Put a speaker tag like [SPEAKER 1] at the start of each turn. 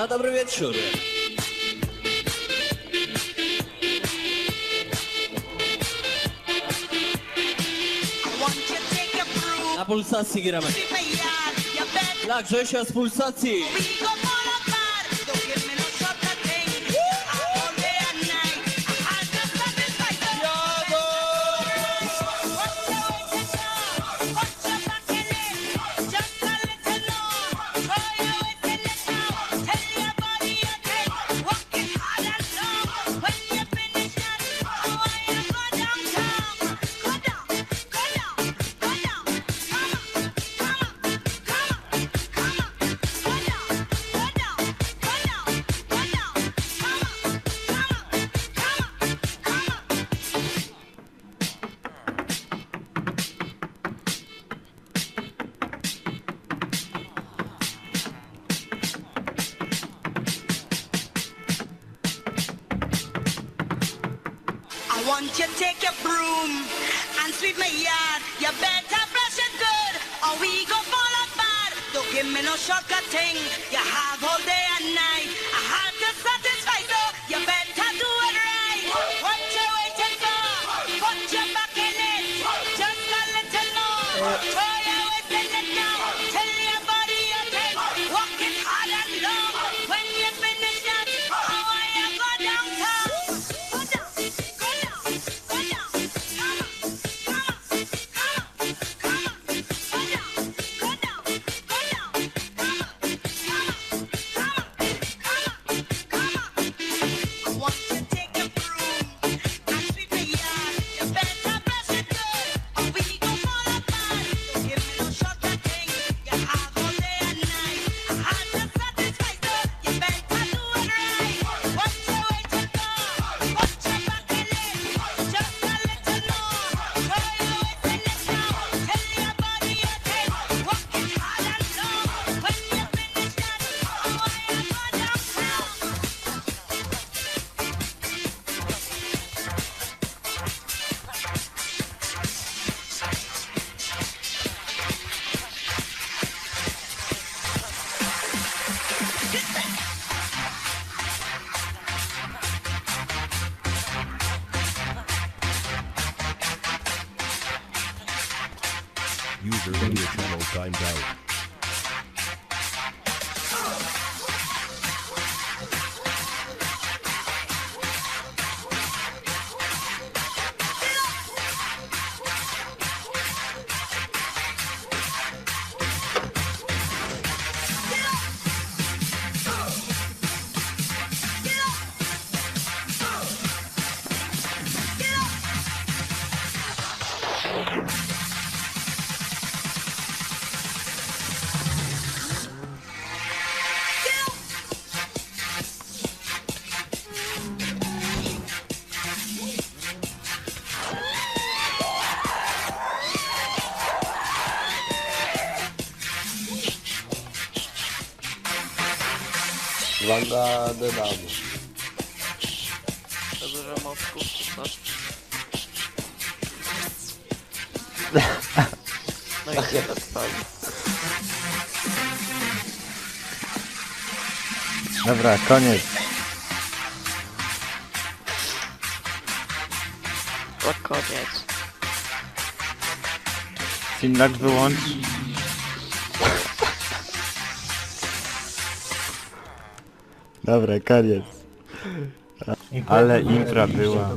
[SPEAKER 1] No dobry wieczór. Na pulsacji gramy. Tak, Grzesia z pulsacji.
[SPEAKER 2] Want you to take your broom and sweep my yard. You better brush it good or we go fall apart. Don't give me no shortcut thing. You have all day and night. I have to set
[SPEAKER 3] User radio channel timed out.
[SPEAKER 4] Wanda dodamy.
[SPEAKER 5] Za dużo mostków, no. No i tak się rozpali.
[SPEAKER 6] Dobra, koniec.
[SPEAKER 5] To koniec.
[SPEAKER 6] Finlag tak wyłącz. Dobra, koniec. Ale infra była.